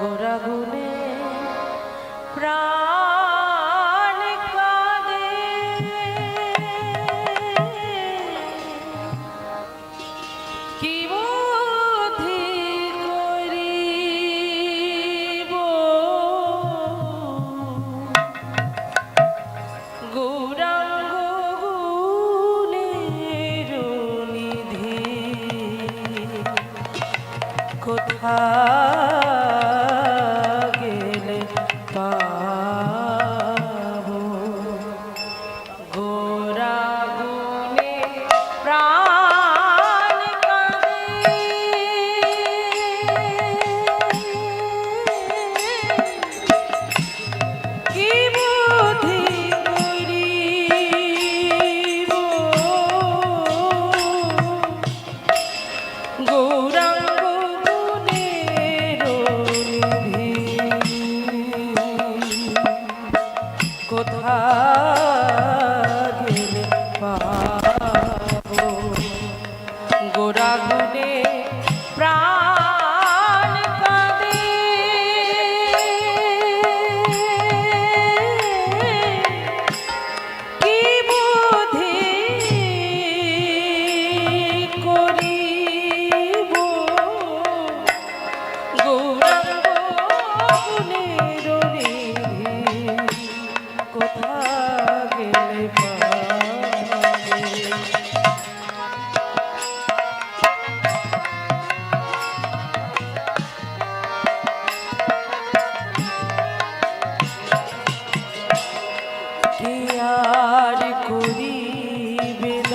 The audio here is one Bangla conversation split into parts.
গোরাগুনে প্রাণ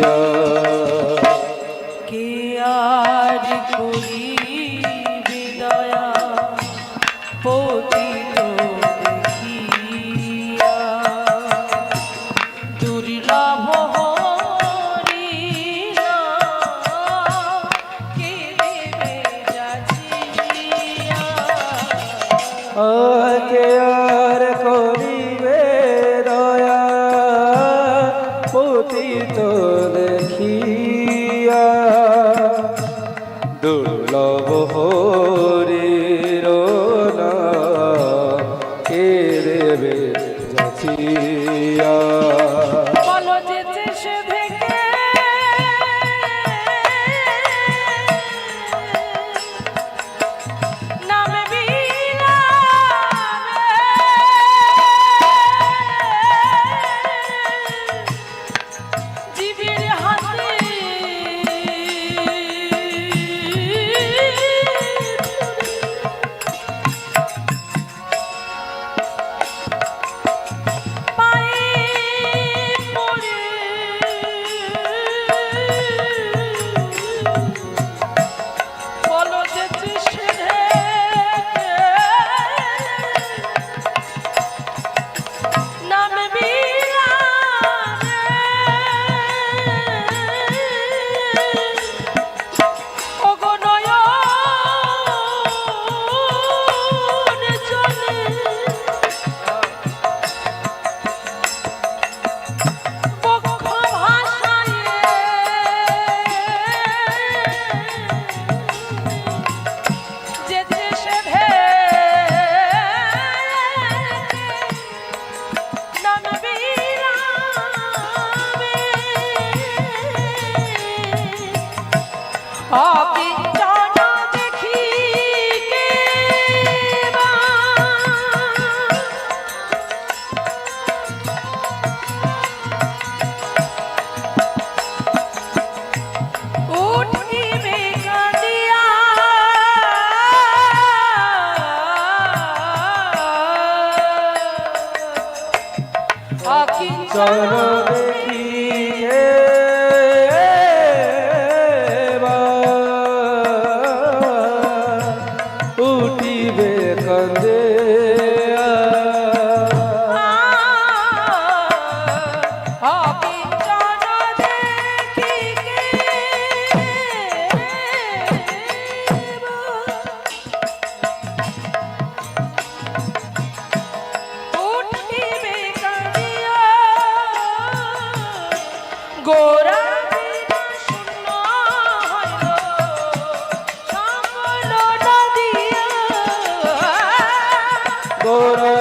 দিয়া কে আর করি বিদয়া পতিত দেখিয়া দুর্লভ Oh, okay.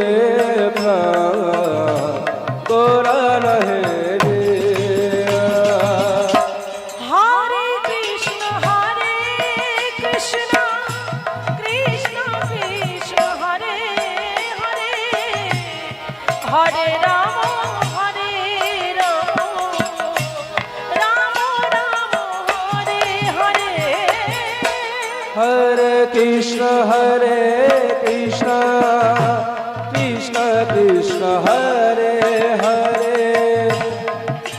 রহিবে তোরা নহে রে। হরে কৃষ্ণ হরে কৃষ্ণ কৃষ্ণ কৃষ্ণ হরে হরে। হরে রাম হরে রাম রাম রাম হরে হরে। হরে কৃষ্ণ হরে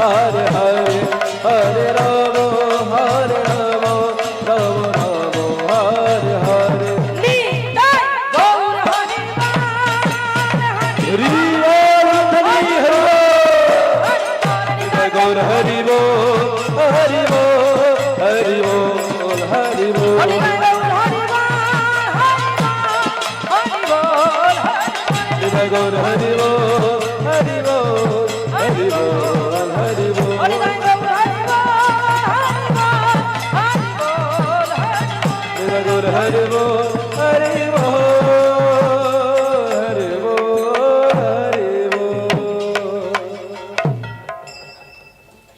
ਹਰ ਹਰ ਹਰ ਰਾਮ